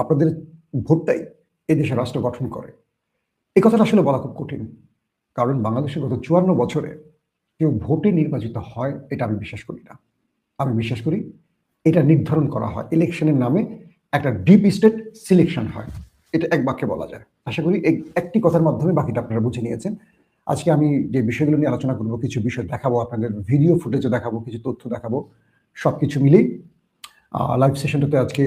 আপনাদের ভোটটাই এই দেশে রাষ্ট্র গঠন করে। এই কথাটা আসলে বলা খুব কঠিন, কারণ বাংলাদেশে গত চুয়ান্ন বছরে কেউ ভোটে নির্বাচিত হয়, এটা আমি বিশ্বাস করি না। আমি বিশ্বাস করি এটা নির্ধারণ করা হয়, ইলেকশনের নামে একটা ডিপ স্টেট সিলেকশন হয়। এটা এক বাক্যে বলা যায়। আশা করি এই একটি কথার মাধ্যমে বাকিটা আপনারা বুঝে নিয়েছেন। আজকে আমি যে বিষয়গুলো নিয়ে আলোচনা করব, কিছু বিষয় দেখাবো, আপনাদের ভিডিও ফুটেজও দেখাবো, কিছু তথ্য দেখাবো সব কিছু মিলেই লাইভ সেশনটাতে আজকে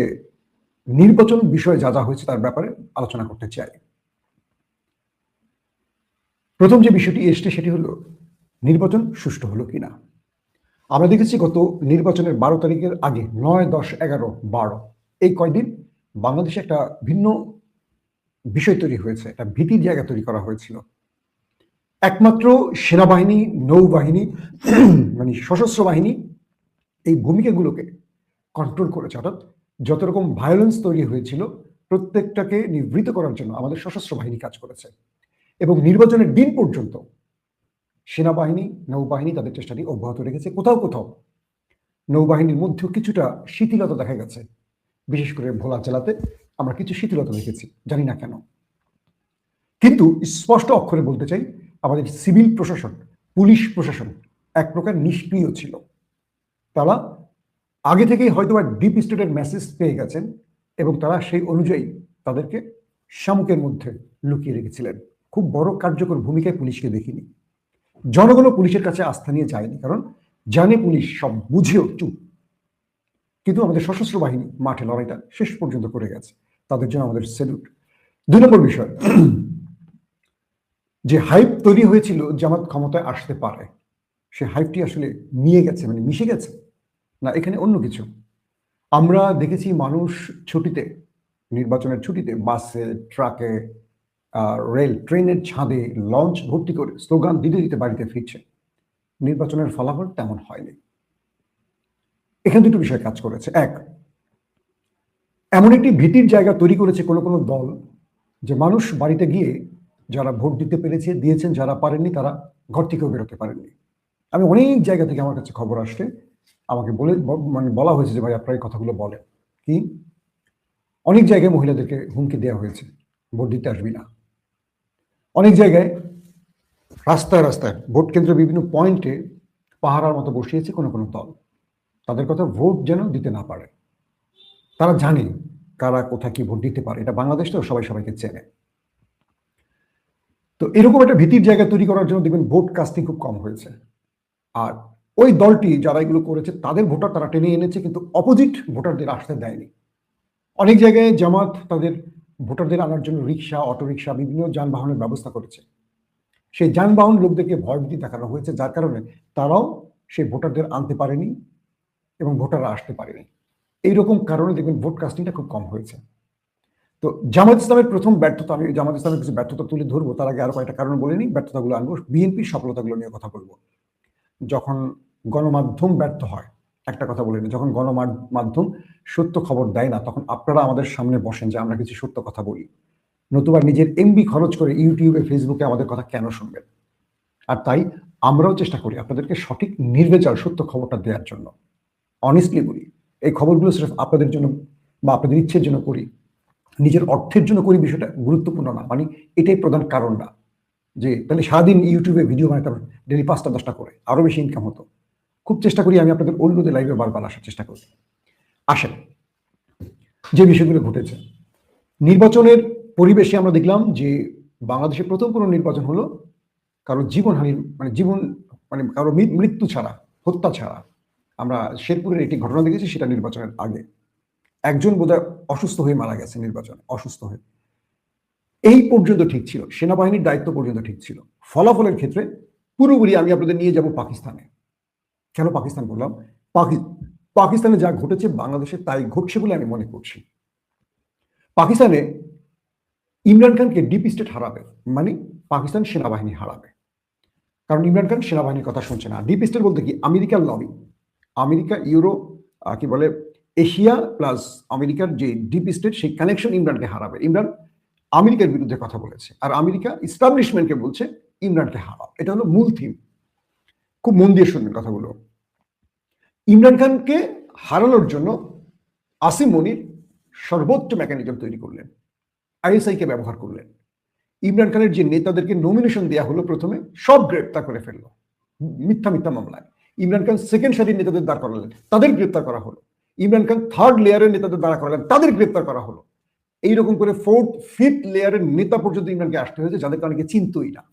নির্বাচন বিষয়ে যা যা হয়েছে তার ব্যাপারে আলোচনা করতে চাই। প্রথম যে বিষয়টি এসছে সেটি হলো, নির্বাচন সুষ্ঠু হলো কিনা? আমরা দেখেছি গত নির্বাচনের বারো তারিখের আগে নয়, দশ, এগারো, বারো, এই কয়দিন বাংলাদেশে একটা ভিন্ন বিষয় তৈরি হয়েছে, একটা ভীতির জায়গা তৈরি করা হয়েছিল। একমাত্র সেনাবাহিনী, নৌবাহিনী মানে সশস্ত্র বাহিনী এই ভূমিকাগুলোকে কন্ট্রোল করেছে, অর্থাৎ যত রকম ভায়োলেন্স তৈরি হয়েছিল, প্রত্যেকটাকে নিবৃত করার জন্য আমাদের সশস্ত্র বাহিনী কাজ করেছে। এবং নির্বাচনের দিন পর্যন্ত সেনাবাহিনী, নৌবাহিনী তাদের চেষ্টাটি অব্যাহত রেখেছে। কোথাও কোথাও নৌবাহিনীর মধ্যেও কিছুটা শিথিলতা দেখা গেছে। বিশেষ করে ভোলা জেলাতে আমরা কিছু শিথিলতা দেখেছি, জানি না কেন। কিন্তু স্পষ্ট অক্ষরে বলতে চাই, আমাদের সিভিল প্রশাসন, পুলিশ প্রশাসন এক প্রকার নিষ্ক্রিয় ছিল। তারা আগে থেকেই হয়তো বা ডিপ স্টেটের মেসেজ পেয়ে গেছেন এবং তারা সেই অনুযায়ী তাদেরকে শামুকের মধ্যে লুকিয়ে রেখেছিলেন। খুব বড় কার্যকর ভূমিকায় পুলিশকে দেখিনি। জনগণও পুলিশের কাছে আস্থা নিয়ে যায়নি, কারণ জানে পুলিশ সব বুঝেও চুপ। কিন্তু আমাদের সশস্ত্র বাহিনী মাঠে লড়াইটা শেষ পর্যন্ত করে গেছে। তাদের জন্য আমাদের সেলুট দুই নম্বর বিষয়, যে হাইপ তৈরি হয়েছিল জামাত ক্ষমতায় আসতে পারে, সে হাইপটি আসলে নিয়ে গেছে মানে মিশে গেছে। না, এখানে অন্য কিছু। আমরা দেখেছি মানুষ ছুটিতে, নির্বাচনের ছুটিতে বাসে, ট্রাকে রেল, ট্রেনের ছাদে লঞ্চ ভর্তি করে স্লোগান দিতে দিতে বাড়িতে ফিরছে। নির্বাচনের ফলাফল তেমন হয়নি। এখানে দুটো বিষয় কাজ করেছে। এক, এমন একটি ভীতির জায়গা তৈরি করেছে কোনো কোনো দল যে মানুষ বাড়িতে গিয়ে যারা ভোট দিতে পেরেছে, দিয়েছেন, যারা পারেননি, তারা ঘর থেকেও বেরোতে পারেননি। আমি অনেক জায়গা থেকে আমার কাছে খবর আসছে আমাকে বলে মানে বলা হয়েছে যে, ভাই, আপনার এই কথাগুলো বলেন। কি? অনেক জায়গায় মহিলাদেরকে হুমকি দেওয়া হয়েছে, ভোট দিতে আসবি না। অনেক জায়গায় রাস্তায় রাস্তায় ভোট কেন্দ্র বিভিন্ন পয়েন্টে পাহারার মতো বসিয়েছে কোনো কোনো দল। তাদের কথা ভোট যেন দিতে না পারে। তারা জানে কারা কোথায় কি ভোট দিতে পারে। এটা বাংলাদেশ তো সবাই সবাইকে চেনে। তো এরকম একটা ভীতির জায়গা তৈরি করার জন্য দেখবেন ভোট কাস্টিং খুব কম হয়েছে। আর ওই দলটি যারা এগুলো করেছে, তাদের ভোটার তারা টেনে এনেছে, কিন্তু অপোজিট ভোটারদের আসতে দেয়নি। অনেক জায়গায় জামাত তাদের ভোটারদের আনার জন্য রিক্সা, অটোরিক্সা, বিভিন্ন যানবাহনের ব্যবস্থা করেছে। সেই যানবাহন লোকদেরকে ভয়ভীতি দেখানো হয়েছে, যার কারণে তারাও সেই ভোটারদের আনতে পারেনি এবং ভোটাররা আসতে পারেনি। এইরকম কারণে দেখবেন ভোট কাস্টিংটা খুব কম হয়েছে। তো জামাত ইসলামের প্রথম ব্যর্থতা, আমি জামাত ইসলামের কিছু ব্যর্থতা তুলে ধরবো, তার আগে আরও কয়েকটা কারণ বলে নিই। ব্যর্থতাগুলো আনব, বিএনপির সফলতাগুলো নিয়ে কথা বলব। যখন গণমাধ্যম ব্যর্থ হয়। একটা কথা বলে নিই যখন গণমাধ্যম সত্য খবর দেয় না, তখন আপনারা আমাদের সামনে বসেন যে আমরা কিছু সত্য কথা বলি। নতুবা নিজের এমবি খরচ করে ইউটিউবে ফেসবুকে আমাদের কথা কেন শুনবেন? আর তাই আমরাও চেষ্টা করি আপনাদেরকে সঠিক নির্বেচাল সত্য খবরটা দেওয়ার জন্য। অনেস্টলি বলি, এই খবরগুলো সির্ফ আপনাদের জন্য বা আপনাদের ইচ্ছের জন্য করি। নিজের অর্থের জন্য করি বিষয়টা গুরুত্বপূর্ণ না মানে এটাই প্রধান কারণ না। যে তাহলে সারাদিন ইউটিউবে ভিডিও বানাতাম ডেলি পাঁচটা, দশটা করে আরও বেশি ইনকাম হতো। খুব চেষ্টা করি আমি আপনাদের অন্যদের লাইভে বারবার আসার চেষ্টা করি আসেন, যে বিষয়গুলো ঘটেছে। নির্বাচনের পরিবেশে আমরা দেখলাম যে বাংলাদেশে প্রথম কোনো নির্বাচন হলো কারও জীবনহানির মানে জীবন মানে কারও মৃত্যু ছাড়া, হত্যা ছাড়া। আমরা শেরপুরের একটি ঘটনা দেখেছি, সেটা নির্বাচনের আগে। একজন বোধহয় অসুস্থ হয়ে মারা গেছে নির্বাচনে, অসুস্থ হয়ে। এই পর্যন্ত ঠিক ছিল, সেনাবাহিনীর দায়িত্ব পর্যন্ত ঠিক ছিল। ফলাফলের ক্ষেত্রে পুরোপুরি আমি আপনাদের নিয়ে যাব পাকিস্তানে। কেন পাকিস্তান বললাম? পাকিস্তানে যা ঘটেছে বাংলাদেশে তাই ঘটছে বলে আমি মনে করছি। পাকিস্তানে ইমরান খানকে ডিপ স্টেট হারাবে মানে পাকিস্তান সেনাবাহিনী হারাবে। কারণ ইমরান খান সেনাবাহিনীর কথা শুনছে না। ডিপ স্টেট বলতে কি? আমেরিকার লবি আমেরিকা ইউরো কি বলে, এশিয়া প্লাস আমেরিকার যে ডিপ স্টেট সেই কানেকশন ইমরানকে হারাবে। ইমরান আমেরিকার বিরুদ্ধে কথা বলেছে, আর আমেরিকা ইস্টাবলিশমেন্টকে বলছে ইমরানকে হারাও। এটা হলো মূল থিম খুব মন দিয়ে শুনবেন কথাগুলো। ইমরান খানকে হারানোর জন্য আসিম মনির সর্বোচ্চ মেকানিজম তৈরি করলেন, আইএসআই কে ব্যবহার করলেন। ইমরান খানের যে নেতাদেরকে নমিনেশন দেওয়া হলো প্রথমে, সব গ্রেপ্তার করে ফেলল। মিথ্যা মিথ্যা মামলায়। ইমরান খান সেকেন্ড সারির নেতাদের দাঁড় করালেন, তাদের গ্রেপ্তার করা হলো। ইমরান খান থার্ড লেয়ারের নেতাদের দাঁড়া করালেন, তাদের গ্রেপ্তার করা হলো। এইরকম করে ফোর্থ ফিফথ লেয়ারের নেতা পর্যন্ত ইমরানকে আসতে হয়েছে যাদেরকে অনেকে চিনতই না।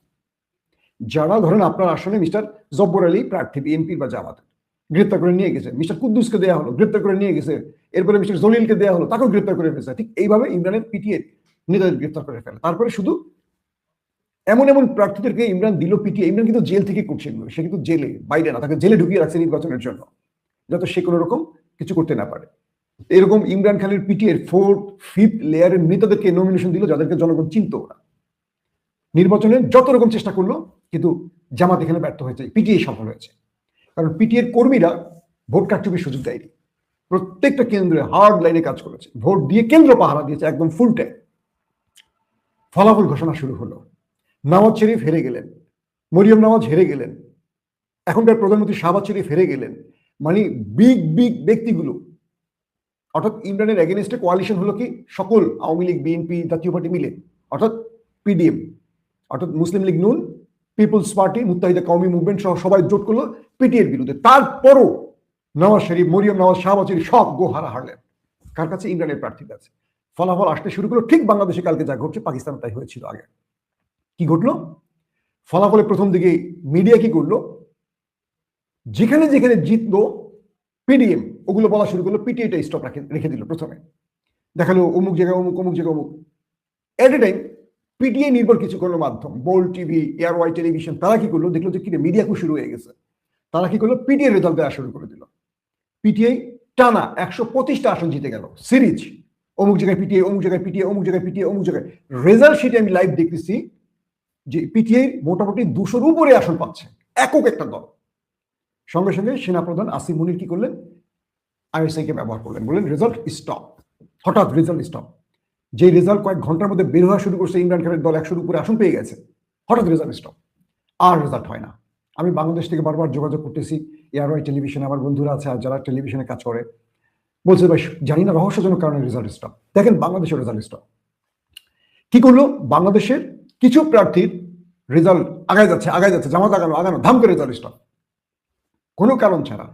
যারা ধরেন আপনার আসনে মিস্টার জব্বর আলী, প্রার্থী বিএনপির বা জামাতের গ্রেপ্তার করে নিয়ে গেছে। মিস্টার কুদ্দুসকে দেওয়া হলো, গ্রেপ্তার করে নিয়ে গেছে। এরপরে মিস্টার জলিলকে দেওয়া হলো, তাকেও গ্রেপ্তার করে ফেলছে। ঠিক এইভাবে ইমরানের পিটিএ নেতাদের গ্রেপ্তার করে ফেলে। তারপরে শুধু এমন এমন প্রার্থীদেরকে ইমরান দিল, পিটিয়ে। ইমরান কিন্তু জেল থেকে করছে এগুলো। সে কিন্তু জেলে, বাইরে না, তাকে জেলে ঢুকিয়ে রাখছে নির্বাচনের জন্য, যাতে সে কোনো রকম কিছু করতে না পারে। এরকম ইমরান খানের পিটিএর ফোর্থ ফিফথ লেয়ারের নেতাদেরকে নমিনেশন দিল, যাদেরকে জনগণ চিনত না নির্বাচনে যত রকম চেষ্টা করল, কিন্তু জামাত এখানে ব্যর্থ হয়েছে পিটিএ সফল হয়েছে। কারণ পিটিএর কর্মীরা ভোট কারচুপির সুযোগ দেয়নি। প্রত্যেকটা কেন্দ্রে হার্ড লাইনে কাজ করেছে। ভোট দিয়ে কেন্দ্র পাহারা দিয়েছে একদম ফুল টাইম ফলাফল ঘোষণা শুরু হলো। নওয়াজ শরীফ হেরে গেলেন। মরিয়ম নওয়াজ হেরে গেলেন। এখনকার প্রধানমন্ত্রী শাহবাজ শরীফ হেরে গেলেন। মানে বিগ বিগ ব্যক্তিগুলো। অর্থাৎ ইমরানের এগেনস্টে কোয়ালিশন হলো কি? সকল Awami League BNP Jatiya party মিলে। অর্থাৎ পিডিএম অর্থাৎ মুসলিম লীগ নুন পিপলস পার্টি মুত্তাহিদা কওমি মুভমেন্ট সহ সবাই জোট করল পিটিএর বিরুদ্ধে। তারপরও নওয়াজ শরীফ, মরিয়ম নওয়াজ শাহবাজ শরীফ সব গো হারা হারলেন। কার কাছে? ইমরানের প্রার্থীর কাছে। ফলাফল আসতে শুরু করল ঠিক বাংলাদেশে কালকে যা ঘটছে, পাকিস্তান তাই হয়েছিল আগে। কি ঘটলো? ফলাফলে প্রথম দিকে মিডিয়া কি করল? যেখানে যেখানে জিতলো পিডিএম ওগুলো বলা শুরু করল পিটিএটা স্টপ রাখে রেখে দিল প্রথমে। দেখাল অমুক জায়গায় অমুক অমুক জায়গায় অমুক। এট এ টাইম পিটিএ নির্ভর কিছু কোনো মাধ্যম Bol TV ARY television তারা কি করল? দেখল যে কি মিডিয়া খুব শুরু হয়ে গেছে। তারা কি করল? পিটিএ রেজাল্ট দেওয়া শুরু করে দিল। পিটিআই টানা একশো পঁচিশটা আসন জিতে গেল। সিরিজ অমুক জায়গায় পিটিএ অমুক জায়গায় পিটিএ অমুক জায়গায় পিটিএ অমুক জায়গায় রেজাল্ট শিটে আমি লাইভ দেখতেছি যে পিটিআই মোটামুটি দুশোর উপরে আসন পাচ্ছে, একক একটা দল। সঙ্গে সঙ্গে সেনাপ্রধান আসিম মুনির কি করলেন? আইএসআই কে ব্যবহার করলেন। বললেন রেজাল্ট স্টপ হঠাৎ রেজাল্ট স্টপ যে রেজাল্ট কয়েক ঘণ্টার মধ্যে বের হওয়া শুরু করছে, ইমরান খানের দল একশোর উপরে আসন পেয়ে গেছে। হঠাৎ রেজাল্ট স্টপ আর রেজাল্ট হয় না। আমি বাংলাদেশ থেকে বারবার যোগাযোগ করতেছি। এয়ারওয়াই টেলিভিশনে আমার বন্ধুরা আছে আর যারা টেলিভিশনে কাজ করে। বলছে, ভাই, জানি না রহস্যজনক কারণে রেজাল্ট স্টপ দেখেন, বাংলাদেশের রেজাল্ট স্টপ কি করল? বাংলাদেশের কিছু প্রার্থীর রেজাল্ট আগায় যাচ্ছে আগায় যাচ্ছে, জামাত আগানো আগানো, ধাম করে রেজাল্ট স্টপ কোনো কারণ ছাড়া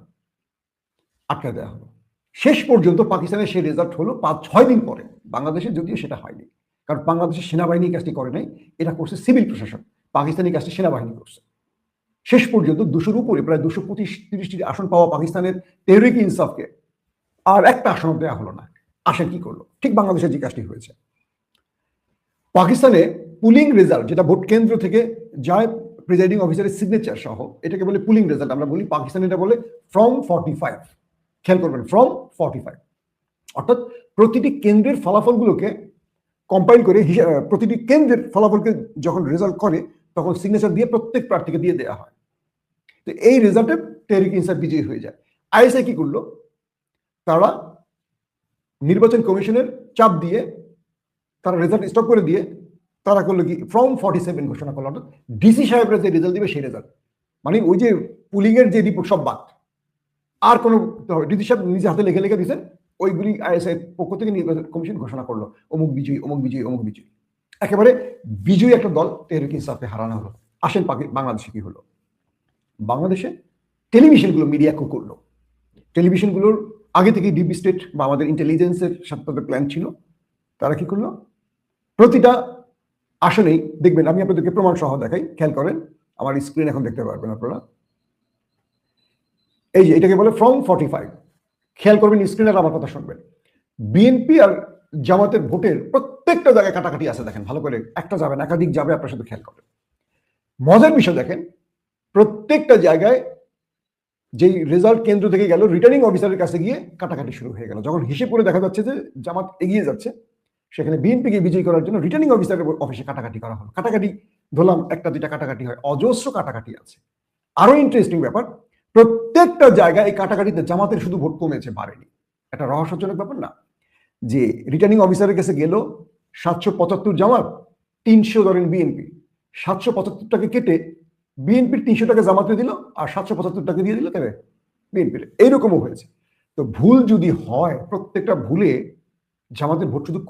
আটকে দেওয়া হলো। শেষ পর্যন্ত পাকিস্তানের সেই রেজাল্ট হলো পাঁচ ছয় দিন পরে। বাংলাদেশে যদিও সেটা হয়নি। কারণ বাংলাদেশের সেনাবাহিনী কাজটি করে নাই, এটা করছে সিভিল প্রশাসন। পাকিস্তানি কাজটি সেনাবাহিনী করছে। শেষ পর্যন্ত দুশোর উপরে, প্রায় দুশো পঁচিশ আসন পাওয়া পাকিস্তানের তেহরিক ইনসাফকে আর একটা আসন দেওয়া হলো না। আসে কি করল? ঠিক বাংলাদেশের যে কাজটি হয়েছে। পাকিস্তানে পুলিং রেজাল্ট, যেটা ভোট কেন্দ্র থেকে যায় প্রিজাইডিং অফিসারের সিগনেচার সহ, এটাকে বলে পুলিং রেজাল্ট। আমরা বলি পাকিস্তানে এটা বলে ফ্রম ফর্টি ফাইভ খেয়াল করবেন ফ্রম ফর্টি ফাইভ অর্থাৎ প্রতিটি কেন্দ্রের ফলাফলগুলোকে কম্পাইল করে প্রতিটি কেন্দ্রের ফলাফলকে যখন রেজাল্ট করে, তখন সিগনেচার দিয়ে প্রত্যেক প্রার্থীকে দিয়ে দেওয়া হয়। তো এই রেজাল্টে টেরিক ইনসার বিজয়ী হয়ে যায়। আইএসআই কি করল? তারা নির্বাচন কমিশনের চাপ দিয়ে, তারা রেজাল্ট স্টপ করে দিয়ে, তারা করল কি? ফ্রম ফর্টি সেভেন ঘোষণা করল। অর্থাৎ ডিসি সাহেবরা যে রেজাল্ট দিবে সেই রেজাল্ট মানে ওই যে পুলিং এর যে রিপোর্ট সব বাদ। আর কোনো ডিসি সাহেব নিজে হাতে লেখে লেখে দিয়েছেন ওইগুলি আইএসআই পক্ষ থেকে নির্বাচন কমিশন ঘোষণা করল। অমুক বিজয়ী অমুক বিজয়ী অমুক বিজয়ী। একেবারে বিজয়ী একটা দল তেহরিক ইনসাফকে হারানো হলো। আসেন বাংলাদেশে কি হলো? বাংলাদেশে টেলিভিশনগুলো মিডিয়া কো করল। টেলিভিশনগুলোর আগে থেকে ডিবি স্টেট বা আমাদের ইন্টেলিজেন্সের সাথে প্ল্যান ছিল। তারা কি করল? প্রতিটা আসনেই দেখবেন, আমি আপনাদেরকে প্রমাণ সহ দেখাই, খেয়াল করেন, আমার স্ক্রিন এখন দেখতে পারবেন আপনারা। এই যে, এটাকে বলে ফ্রম ফর্টি ফাইভ খেয়াল করবেন স্ক্রিনের আমার কথা শুনবেন। বিএনপি আর জামাতের ভোটের প্রত্যেকটা জায়গায় কাটাকাটি আছে, দেখেন, ভালো করে। একটা যাবে না, একাধিক যাবে, আপনার সাথে খেয়াল করবেন। মজার বিষয় দেখেন, প্রত্যেকটা জায়গায় যেই রেজাল্ট কেন্দ্র থেকে গেল রিটার্নিং অফিসারের কাছে গিয়ে কাটাকাটি শুরু হয়ে গেল। যখন হিসেব করে দেখা যাচ্ছে যে জামাত এগিয়ে যাচ্ছে, সেখানে বিএনপিকে বিজয়ী করার জন্য রিটার্নিং অফিসারের অফিসে কাটাকাটি করা হলো। কাটাকাটি ধরলাম একটা দুইটা কাটাকাটি হয়, অজস্র কাটাকাটি আছে। আরও ইন্টারেস্টিং ব্যাপার প্রত্যেকটা জায়গায় এই কাটাকাটিতে জামাতের শুধু ভোট কমেছে, বাড়েনি। একটা রহস্যজনক ব্যাপার না? যে রিটার্নিং অফিসারের কাছে গেল সাতশো পঁচাত্তর জামাত, তিনশো ধরেন বিএনপি সাতশো পঁচাত্তরটাকে কেটে বিএনপির তিনশো টাকা জামাতে দিল আর সাতশো পঁচাত্তর টাকা দিয়ে দিল তবে বিএনপির এইরকমও হয়েছে। তো ভুল যদি হয়, প্রত্যেকটা ভুলে জামাতের ভোট শুধু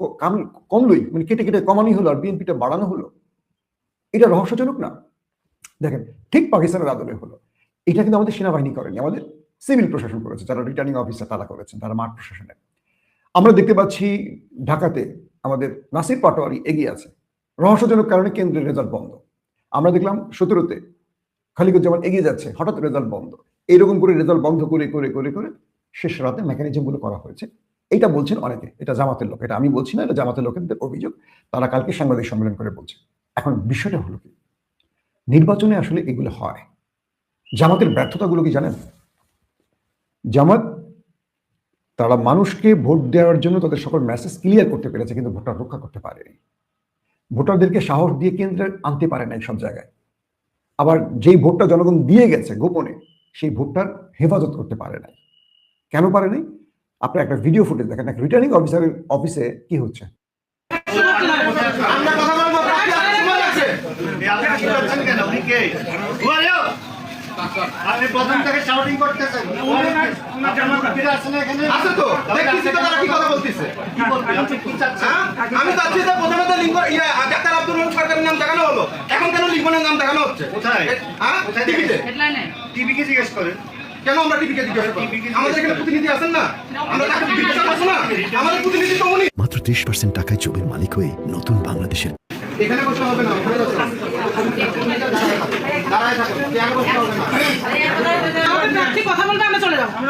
কমলোই মানে কেটে কেটে কমানোই হলো আর বিএনপিটা বাড়ানো হলো। এটা রহস্যজনক না? দেখেন, ঠিক পাকিস্তানের আদলে হলো। এটা কিন্তু আমাদের সেনাবাহিনী করেনি, আমাদের সিভিল প্রশাসন করেছে, যারা রিটার্নিং অফিসার তারা করেছেন, তারা মাঠ প্রশাসনে। আমরা দেখতে পাচ্ছি ঢাকাতে আমাদের নাসির পাটোয়ারি এগিয়ে আছে, রহস্যজনক কারণে কেন্দ্রের রেজাল্ট বন্ধ। আমরা দেখলাম সতেরোতে খালিকুজ্জামান এগিয়ে যাচ্ছে, হঠাৎ রেজাল্ট বন্ধ। এইরকম করে রেজাল্ট বন্ধ করে করে করে করে শেষ রাতে মেকানিজমগুলো করা হয়েছে। এটা বলছেন অনেকে, এটা জামাতের লোক, এটা আমি বলছি না, এটা জামাতের লোকেদের অভিযোগ, তারা কালকে সাংবাদিক সম্মেলন করে বলছে। এখন বিষয়টা হলো কি, নির্বাচনে আসলে এগুলো হয়। জামাতের ব্যর্থতাগুলো কি জানেন? জামাত তারা মানুষকে ভোট দেওয়ার জন্য তাদের সকল মেসেজ ক্লিয়ার করতে পেরেছে, কিন্তু ভোটার রক্ষা করতে পারেনি। ভোটারদেরকে সাহস দিয়ে কেন্দ্রে আনতে পারে নাই সব জায়গায়। আবার যেই ভোটটা জনগণ দিয়ে গেছে গোপনে, সেই ভোটটার হেফাজত করতে পারে নাই। কেন পারে নাই? আপনি একটা ভিডিও ফুটেজ দেখেন একটা রিটার্নিং অফিসারের অফিসে কি হচ্ছে? আমরা কথা বলব আপনি প্রথম থেকে শাউটিং করতেছেন। আপনার মন্ত্রীরা আছেন এখানে? আছে তো। দেখতেছি তো তারা কি কথা বলতেছে? কি বলবেন কি চাচ্ছেন হ্যাঁ? আমি চাচ্ছি যে প্রথমে তো লিঙ্গ ইয়ে ডাক্তার আব্দুল সরকারের নাম দেখানো হলো। এখন কেন লিঙ্গনের নাম দেখানো হচ্ছে? কোথায়? হ্যাঁ? কোথায় টিভিতে? টিভিকে জিজ্ঞেস করেন। কেন আমরা টিভিকে জিজ্ঞাসা আমাদের এখানে প্রতিনিধি আছেন না? আমরা তাকে জিজ্ঞাসা করব না? আমাদের প্রতিনিধি তো উনি। মাত্র ত্রিশ পার্সেন্ট টাকায় জমির মালিক হয়ে নতুন বাংলাদেশের এখানে বসতে হবে না দাঁড়ায় থাকুন চেয়ারে বসতে হবে না আমাদের প্রার্থী কথা বলবে আমরা চলে যাব একটু বলতে যাব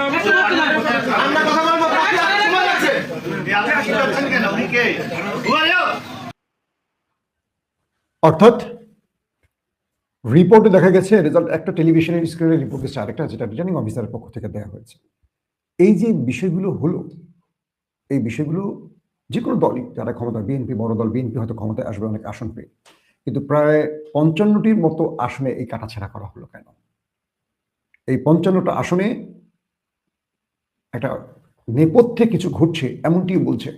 অর্থাৎ রিপোর্টে দেখা গেছে রেজাল্ট একটা টেলিভিশনের স্ক্রিনে রিপোর্ট দিচ্ছে আরেকটা যেটা রিটার্নিং অফিসারের পক্ষ থেকে দেওয়া হয়েছে। এই যে বিষয়গুলো হলো, এই বিষয়গুলো যে কোনো দলই, যারা ক্ষমতা বিএনপি বড় দল বিএনপি হয়তো ক্ষমতায় আসবে, অনেক আসন পেয়ে। কিন্তু প্রায় পঞ্চান্নটির মতো আসনে এই কাটাছেড়া করা হলো কেন? এই পঞ্চান্নটা আসনে একটা নেপথ্যে কিছু ঘটছে এমনটিও বলছে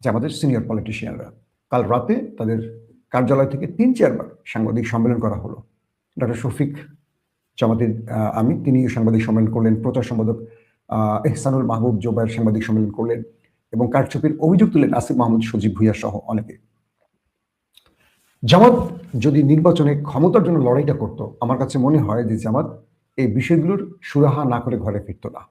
যে আমাদের সিনিয়র পলিটিশিয়ানরা কাল রাতে তাদের কার্যালয় থেকে তিন চারবার সাংবাদিক সম্মেলন করা হলো। ডক্টর শফিক জামাতের আমি তিনি সাংবাদিক সম্মেলন করলেন। প্রচার সম্পাদক এহসানুল মাহবুব জোবায়ের সাংবাদিক সম্মেলন করলেন এবং কারচুপির অভিযোগ তুলেন আসিফ মাহমুদ, সজীব ভুইয়া সহ অনেকে। জামাত যদি নির্বাচনে ক্ষমতার জন্য লড়াইটা করত, আমার কাছে মনে হয় যে জামাত এই বিষয়গুলোর সুরাহা না করে ঘরে ফিরত না।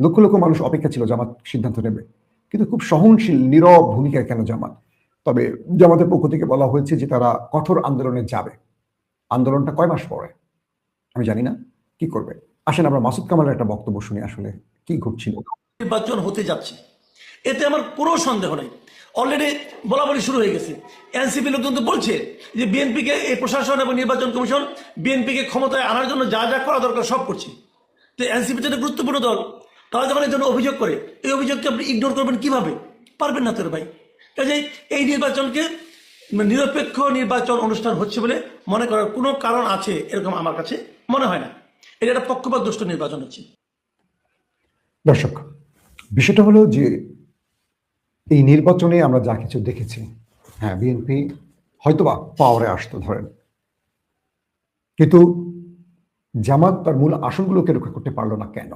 লক্ষ লক্ষ মানুষ অপেক্ষা ছিল জামাত সিদ্ধান্ত নেবে। কিন্তু খুব সহনশীল, নীরব ভূমিকায় কেন জামাত? তবে জামাতের পক্ষ থেকে বলা হয়েছে যে তারা কঠোর আন্দোলনে যাবে। আন্দোলনটা কয় মাস পরে? আমি জানি না। কি করবে? আসেন আমরা মাসুদ কামালের একটা বক্তব্য শুনি আসলে কি ঘটছিল। নির্বাচন হতে যাচ্ছে। এতে আমার কোনো সন্দেহ নেই। অলরেডি বলা বলি শুরু হয়ে গেছে। এনসিপি লোকজন তো বলছে যে বিএনপিকে এই প্রশাসন এবং নির্বাচন কমিশন বিএনপিকে ক্ষমতায় আনার জন্য যা যা করা দরকার সব করছে। তো এনসিপি তো গুরুত্বপূর্ণ দল। তারা যখন এই জন্য অভিযোগ করে, এই অভিযোগকে আপনি ইগনোর করবেন কীভাবে? পারবেন না তোর ভাই। কাজে এই নির্বাচনকে নিরপেক্ষ নির্বাচন অনুষ্ঠান হচ্ছে বলে মনে করার কোনো কারণ আছে এরকম আমার কাছে মনে হয় না। এটা একটা পক্ষপাত দুষ্ট নির্বাচন হচ্ছে। দর্শক, বিষয়টা হলো যে এই নির্বাচনে আমরা যা কিছু দেখেছি হ্যাঁ বিএনপি হয়তোবা পাওয়ারে আসতো ধরেন। কিন্তু জামাত তার মূল আসনগুলোকে রক্ষা করতে পারল না কেন?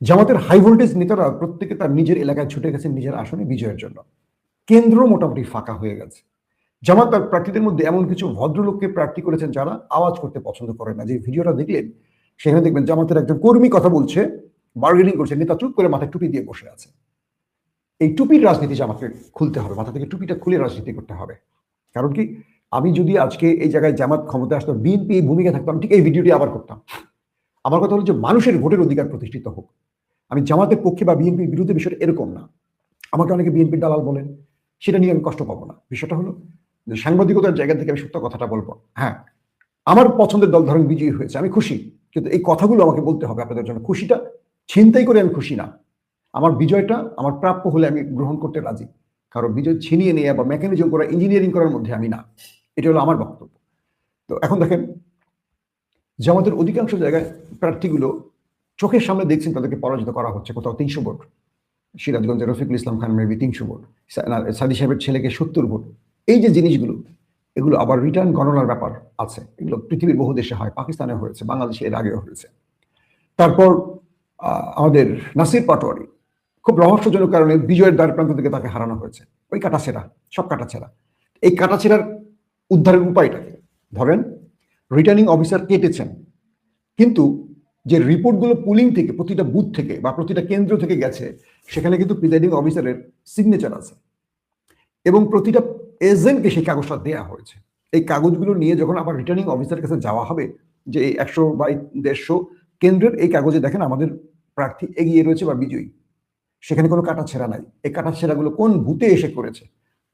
জামাতের হাই ভোল্টেজ নেতারা প্রত্যেকে তার নিজের এলাকায় ছুটে গেছে নিজের আসনে বিজয়ের জন্য। কেন্দ্র মোটামুটি ফাঁকা হয়ে গেছে। জামাত তার প্রার্থীদের মধ্যে এমন কিছু ভদ্রলোককে প্রার্থী করেছেন যারা আওয়াজ করতে পছন্দ করে না। যে ভিডিওটা দেখলেন, সেখানে দেখবেন জামাতের একজন কর্মী কথা বলছে বার্গেনিং করছে, নেতা চুপ করে মাথায় টুপি দিয়ে বসে আছে। এই টুপির রাজনীতি জামাতকে খুলতে হবে, মাথা থেকে টুপিটা খুলে রাজনীতি করতে হবে। কারণ কি, আমি যদি আজকে এই জায়গায় জামাত ক্ষমতা আসতো, বিএনপি এই ভূমিকা থাকতাম ঠিক এই ভিডিওটি আবার করতাম। আমার কথা হলো যে মানুষের ভোটের অধিকার প্রতিষ্ঠিত হোক। আমি জামাতের পক্ষে বা বিএনপির বিরুদ্ধে বিষয়টা এরকম না। আমাকে অনেকে বিএনপির দালাল বলেন, সেটা নিয়ে আমি কষ্ট পাবো না। বিষয়টা হলো যে সাংবাদিকতার জায়গা থেকে আমি সত্য কথাটা বলব। হ্যাঁ আমার পছন্দের দল ধরেন বিজয়ী হয়েছে, আমি খুশি। কিন্তু এই কথাগুলো আমাকে বলতে হবে আপনাদের জন্য। খুশিটা ছিনতাই করে আমি খুশি না। আমার বিজয়টা আমার প্রাপ্য হলে আমি গ্রহণ করতে রাজি। কারণ বিজয় ছিনিয়ে নেওয়া বা মেকানিজম করা ইঞ্জিনিয়ারিং করার মধ্যে আমি না। এটা হলো আমার বক্তব্য। তো এখন দেখেন, জামাতের অধিকাংশ জায়গায় প্রার্থীগুলো চোখের সামনে দেখছেন তাদেরকে পরাজিত করা হচ্ছে কোথাও তিনশো ভোট। সিরাজগঞ্জে রফিকুল ইসলাম খান মেবি তিনশো ভোট সাদি সাহেবের ছেলেকে সত্তর ভোট। এই যে জিনিসগুলো, এগুলো আবার রিটার্ন গণনার ব্যাপার আছে। এগুলো পৃথিবীর বহু দেশে হয়, পাকিস্তানে হয়েছে, বাংলাদেশে এর আগেও হয়েছে। তারপর আমাদের নাসির পাটোয়ারি, খুব রহস্যজনক কারণে বিজয়ের দ্বার প্রান্ত থেকে তাকে হারানো হয়েছে। ওই কাটাছেড়া সব কাটাছেড়া এই কাটাছেড়ার উদ্ধারের উপায়টা কি? ধরেন রিটার্নিং অফিসার কেটেছেন, কিন্তু যে রিপোর্টগুলো পুলিং থেকে, প্রতিটা বুথ থেকে বা প্রতিটা কেন্দ্র থেকে গেছে, সেখানে কিন্তু প্রিজাইডিং অফিসারের সিগনেচার আছে। এবং প্রতিটা এজেন্টকে সেই কাগজটা দেওয়া হয়েছে। এই কাগজগুলো নিয়ে যখন আবার রিটার্নিং অফিসারের কাছে যাওয়া হবে, যে এই একশো বাই দেড়শো কেন্দ্রের এই কাগজে দেখেন আমাদের প্রার্থী এগিয়ে রয়েছে বা বিজয়ী। সেখানে কোনো কাটা ছেঁড়া নাই। এই কাটা ছেঁড়াগুলো কোন ভূতে এসে করেছে?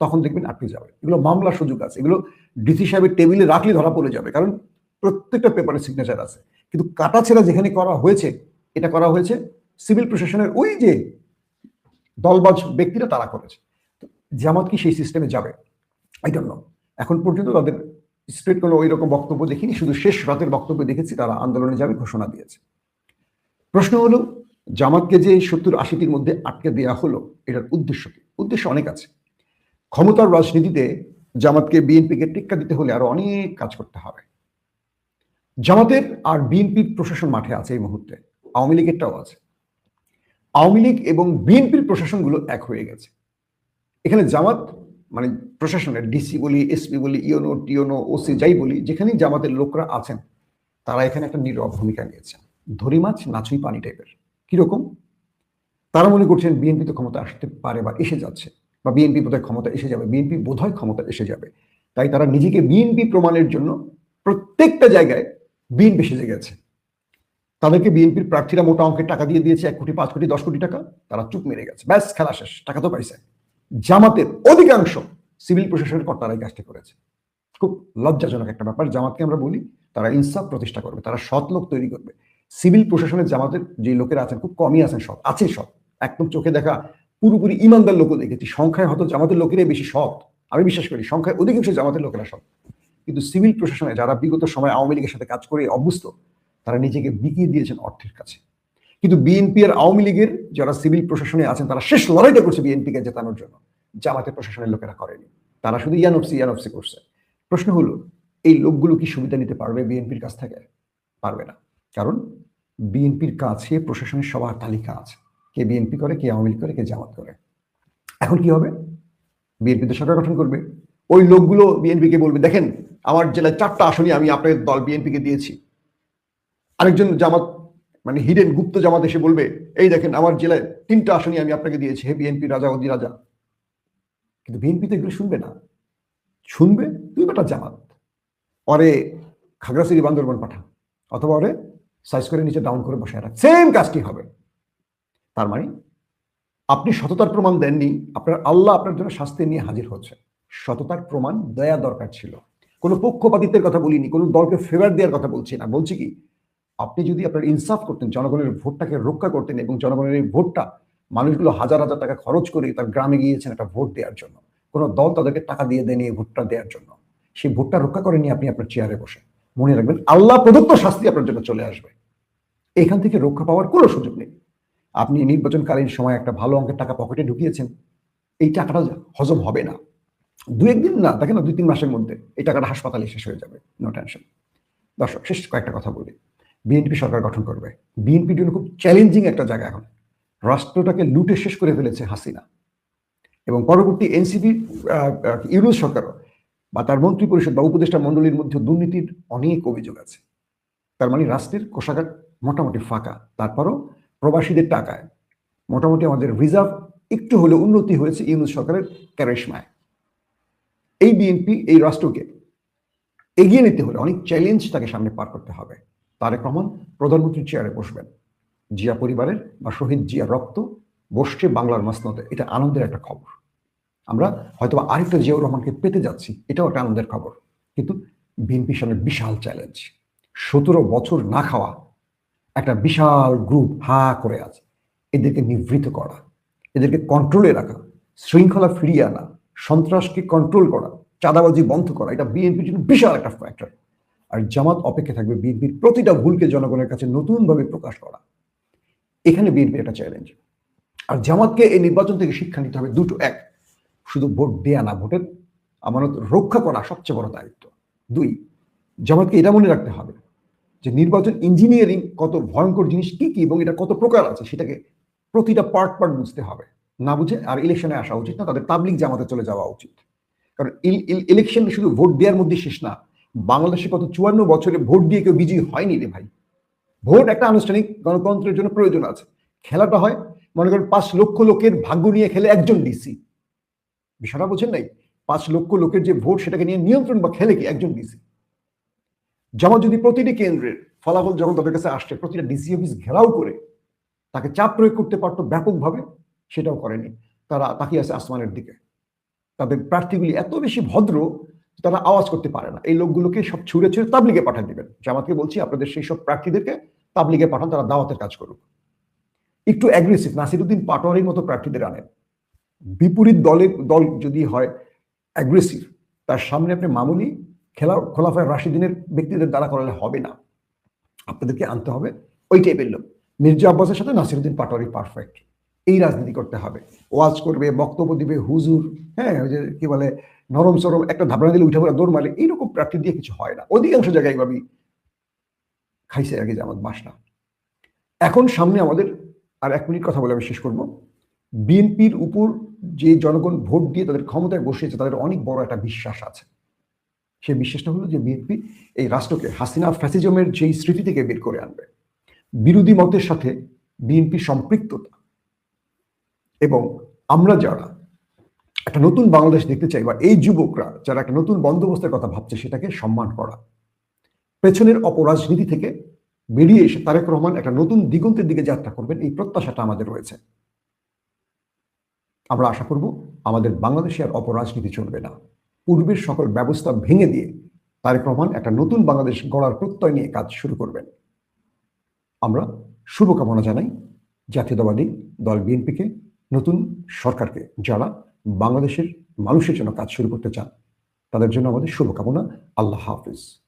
তখন দেখবেন আটকে যাবে এগুলো মামলার সুযোগ আছে। এগুলো ডিসি সাহেবের টেবিলে রাখলে ধরা পড়ে যাবে। কারণ প্রত্যেকটা পেপারে সিগনেচার আছে। কিন্তু কাটা যেখানে করা হয়েছে, এটা করা হয়েছে সিভিল প্রশাসনের ওই যে দলবাজ ব্যক্তিরা তারা করেছে। জামাত কি সেই সিস্টেমে যাবে? ডোন্ট নো এখন পর্যন্ত তাদের স্ট্রেট কোনো ওই রকম বক্তব্য দেখিনি, শুধু শেষ রাতের বক্তব্য দেখেছি, তারা আন্দোলনে যাবে ঘোষণা দিয়েছে। প্রশ্ন হলো, জামাতকে যে সত্তর আশিটির মধ্যে আটকে দেওয়া হলো, এটার উদ্দেশ্য কি? উদ্দেশ্য অনেক আছে। ক্ষমতার রাজনীতিতে জামাতকে বিএনপিকে টিক্কা দিতে হলে আরও অনেক কাজ করতে হবে। জামাতের আর বিএনপির প্রশাসন মাঠে আছে এই মুহূর্তে। আওয়ামী লীগেরটাও আছে। আওয়ামী লীগ এবং বিএনপির প্রশাসনগুলো এক হয়ে গেছে। এখানে জামাত মানে প্রশাসনের ডিসি বলি, এসপি বলি, ইওনো, টিওনো, ওসি, যাই বলি, যেখানেই জামাতের লোকরা আছেন, তারা এখানে একটা নীরব ভূমিকা নিয়েছেন। ধরি মাছ নাচুই পানি টাইপের কীরকম? তারা মনে করছেন বিএনপি তো ক্ষমতা আসতে পারে বা এসে যাচ্ছে, বা বিএনপি বোধহয় ক্ষমতা এসে যাবে, বিএনপি বোধহয় ক্ষমতা এসে যাবে। তাই তারা নিজেকে বিএনপি প্রমাণের জন্য প্রত্যেকটা জায়গায় বিএনপি সেজে গেছে। তাদেরকে বিএনপির প্রার্থীরা মোটা অঙ্কের টাকা দিয়ে দিয়েছে, এক কোটি, পাঁচ কোটি, দশ কোটি টাকা। তারা চুপ মেরে গেছে। ব্যাস, খেলা শেষ, টাকা তো পাইছে। জামাতের অধিকাংশ সিভিল প্রশাসনের কর্তারা এই কাজটি করেছে। খুব লজ্জাজনক একটা ব্যাপার। জামাতকে আমরা বলি, তারা ইনসাফ প্রতিষ্ঠা করবে, তারা সৎ লোক তৈরি করবে। সিভিল প্রশাসনের জামাতের যে লোকেরা আছেন, খুব কমই আছেন, সৎ, আছে সৎ। একদম চোখে দেখা পুরোপুরি ইমানদার লোকও দেখেছি। সংখ্যায় হয়তো জামাতের লোকেরাই বেশি সৎ। আমি বিশ্বাস করি, সংখ্যায় অধিকাংশ জামাতের লোকেরা সৎ। কিন্তু সিভিল প্রশাসনে যারা বিগত সময় আওয়ামী লীগের সাথে কাজ করে অভ্যস্ত, তারা নিজেকে বিকিয়ে দিয়েছেন অর্থের কাছে। কিন্তু বিএনপি আর আওয়ামী লীগের যারা সিভিল প্রশাসনে আছেন, তারা শেষ লড়াইটা করছে বিএনপিকে জেতানোর জন্য। জামাতের প্রশাসনের লোকেরা করেনি। তারা শুধু ইয়ানফসি ইয়ানফসি করছে। প্রশ্ন হলো, এই লোকগুলো কি সুবিধা নিতে পারবে বিএনপির কাছ থেকে? পারবে না। কারণ বিএনপির কাছে প্রশাসনের সবার তালিকা আছে। কে বিএনপি করে, কে আওয়ামী লীগ করে, কে জামাত করে। এখন কি হবে? বিএনপি তো সরকার গঠন করবে। ওই লোকগুলো বিএনপিকে বলবে, দেখেন আমার জেলায় চারটা আসনই আমি আপনাদের দল বিএনপিকে দিয়েছি। আরেকজন জামাত মানে হিডেন গুপ্ত জামাত এসে বলবে, এই দেখেন, আমার জেলায় তিনটা আসনই আমি আপনাকে দিয়েছি, হে বিএনপি রাজা অদি রাজা। কিন্তু বিএনপি তো এগুলো শুনবে না। শুনবে তুই বেটা জামাত। পরে খাগড়াছড়ি বান্দরবান পাঠা অথবা ওরে সাইজ করে নিচে ডাউন করে বসে রাখ। সেম কাজটি হবে। তার মানে আপনি সততার প্রমাণ দেননি, আপনার আল্লাহ আপনার জন্য শাস্তি নিয়ে হাজির হচ্ছে সততার প্রমাণ দেয়া দরকার ছিল। কোনো পক্ষপাতিত্বের কথা বলিনি, কোনো দলকে ফেভার দেওয়ার কথা বলছি না। বলছি কি, আপনি যদি আপনার ইনসাফ করতেন, জনগণের ভোটটাকে রক্ষা করতেন এবং জনগণের এই ভোটটা মানুষগুলো হাজার হাজার টাকা খরচ করে তার গ্রামে গিয়েছেন একটা ভোট দেওয়ার জন্য, কোনো দল তাদেরকে টাকা দিয়ে দেয়নি এই ভোটটা দেওয়ার জন্য, সেই ভোটটা রক্ষা করেনি আপনি আপনার চেয়ারে বসে। মনে রাখবেন, আল্লাহ প্রদত্ত শাস্তি আপনার জন্য চলে আসবে। এখান থেকে রক্ষা পাওয়ার কোনো সুযোগ নেই। আপনি নির্বাচনকালীন সময় একটা ভালো অঙ্কের টাকা পকেটে ঢুকিয়েছেন, এই টাকাটা হজম হবে না। দু একদিন না, দেখেন না, দুই তিন মাসের মধ্যে এই টাকাটা হাসপাতালে শেষ হয়ে যাবে নো টেনশন দর্শক, শেষ কয়েকটা কথা বলি। বিএনপি সরকার গঠন করবে। বিএনপির জন্য খুব চ্যালেঞ্জিং একটা জায়গা এখন। রাষ্ট্রটাকে লুটে শেষ করে ফেলেছে হাসিনা। এবং পরবর্তী এনসিপি ইউনুস সরকারও বা তার মন্ত্রী পরিষদ বা উপদেষ্টা মণ্ডলীর মধ্যে দুর্নীতির অনেক অভিযোগ আছে। তার মানে রাষ্ট্রের কোষাগার মোটামুটি ফাঁকা। তারপরও প্রবাসীদের টাকায় মোটামুটি আমাদের রিজার্ভ একটু হলে উন্নতি হয়েছে ইউনুস সরকারের ক্যারেশমায় এই বিএনপি, এই রাষ্ট্রকে এগিয়ে নিতে হলে অনেক চ্যালেঞ্জ তাকে সামনে পার করতে হবে। তারেক রহমান প্রধানমন্ত্রীর চেয়ারে বসবেন। জিয়া পরিবারের বা শহীদ জিয়া রক্ত বসছে বাংলার মাসনদে। এটা আনন্দের একটা খবর। আমরা হয়তো আরেকটা জিয়াউর রহমানকে পেতে যাচ্ছি, এটাও একটা আনন্দের খবর। কিন্তু বিএনপির সামনে বিশাল চ্যালেঞ্জ সতেরো বছর না খাওয়া একটা বিশাল গ্রুপ হা করে আছে। এদেরকে নিবৃত করা, এদেরকে কন্ট্রোলে রাখা, শৃঙ্খলা ফিরিয়ে আনা সন্ত্রাসকে কন্ট্রোল করা, চাঁদাবাজি বন্ধ করা, এটা বিএনপির জন্য বিশাল একটা ফ্যাক্টর আর জামাত অপেক্ষা থাকবে বিএনপির প্রতিটা ভুলকে জনগণের কাছে নতুনভাবে প্রকাশ করা। এখানে বিএনপির একটা চ্যালেঞ্জ আর জামাতকে এই নির্বাচন থেকে শিক্ষা নিতে হবে দুটো, এক, শুধু ভোট দেয়া না, ভোটের আমানত রক্ষা করা সবচেয়ে বড় দায়িত্ব। দুই, জামাতকে এটা মনে রাখতে হবে যে নির্বাচন ইঞ্জিনিয়ারিং কত ভয়ঙ্কর জিনিস কি কি এবং এটা কত প্রকার আছে, সেটাকে প্রতিটা পার্ট পার্ট বুঝতে হবে। না বুঝে আর ইলেকশনে আসা উচিত না, তাদের তাবলিক জামাতে চলে যাওয়া উচিত। কারণ ইলেকশন শুধু ভোট দেওয়ার মধ্যে শেষ না, বাংলাদেশে কত চুয়ান্ন বছরে ভোট দিয়ে কেউ বিজয়ী হয়নি রে ভাই। ভোট একটা আনুষ্ঠানিক গণতন্ত্রের জন্য প্রয়োজন আছে। খেলাটা হয়, মনে করেন পাঁচ লক্ষ লোকের ভাগ্য নিয়ে খেলে একজন ডিসি। বিষয়টা বোঝেন নাই? পাঁচ লক্ষ লোকের যে ভোট সেটাকে নিয়ে নিয়ন্ত্রণ বা খেলে কি একজন ডিসি? যেমন যদি প্রতিটি কেন্দ্রের ফলাফল যখন তাদের কাছে আসছে, প্রতিটা ডিসি অফিস ঘেরাও করে তাকে চাপ প্রয়োগ করতে পারতো ব্যাপকভাবে। সেটাও করেনি। তারা তাকিয়ে আছে আসমানের দিকে। তাদের প্রার্থীগুলি এত বেশি ভদ্র তারা আওয়াজ করতে পারে না। এই লোকগুলোকে সব ছুঁড়ে ছুঁড়ে তাবলিগে পাঠিয়ে দিবেন। জামাতকে বলছি, আপনাদের সেই সব প্রার্থীদেরকে তাবলিগে পাঠান, তারা দাওয়াতের কাজ করুক। একটু অ্যাগ্রেসিভ নাসিরুদ্দিন পাটোয়ারির মতো প্রার্থীদের আনেন। বিপরীত দলের, দল যদি হয় অ্যাগ্রেসিভ তার সামনে আপনি মামুলি, খেলা, খোলাফায় রাশিদিনের ব্যক্তিদের দ্বারা করালে হবে না। আপনাদেরকে আনতে হবে। ওই টাইপের লোক। মির্জা আব্বাসের সাথে নাসিরুদ্দিন পাটোয়ারি পারফেক্ট এই রাজনীতি করতে হবে। ওয়াজ করবে, বক্তব্য দিবে, হুজুর হ্যাঁ ওই যে কি বলে, নরম সরম একটা ধাবড়া দিলে উঠে পড়া দৌড় মারলে এইরকম প্রার্থী দিয়ে কিছু হয় না। অধিকাংশ জায়গায় এইভাবেই খাইছে আগে জামাত না। এখন সামনে আমাদের আর এক মিনিট কথা বলে আমি শেষ করব। বিএনপির উপর যে জনগণ ভোট দিয়ে তাদের ক্ষমতায় বসিয়েছে, তাদের অনেক বড় একটা বিশ্বাস আছে। সেই বিশ্বাসটা হলো যে বিএনপি এই রাষ্ট্রকে হাসিনা ফ্যাসিজমের যেই স্মৃতি থেকে বের করে আনবে। বিরোধী মতের সাথে বিএনপি সম্পৃক্ততা এবং আমরা যারা একটা নতুন বাংলাদেশ দেখতে চাই বা এই যুবকরা যারা একটা নতুন বন্দোবস্তের কথা ভাবছে, সেটাকে সম্মান করা। পেছনের অপরাজনীতি থেকে বেরিয়ে এসে তারেক রহমান একটা নতুন দিগন্তের দিকে যাত্রা করবেন, এই প্রত্যাশাটা আমাদের রয়েছে। আমরা আশা করব আমাদের বাংলাদেশে আর অপরাজনীতি চলবে না। পূর্বের সকল ব্যবস্থা ভেঙে দিয়ে তারেক রহমান একটা নতুন বাংলাদেশ গড়ার প্রত্যয় নিয়ে কাজ শুরু করবেন। আমরা শুভকামনা জানাই জাতীয়তাবাদী দল বিএনপিকে। নতুন সরকারকে যারা বাংলাদেশের মানুষের জন্য কাজ শুরু করতে চান, তাদের জন্য আমাদের শুভকামনা। আল্লাহ হাফিজ।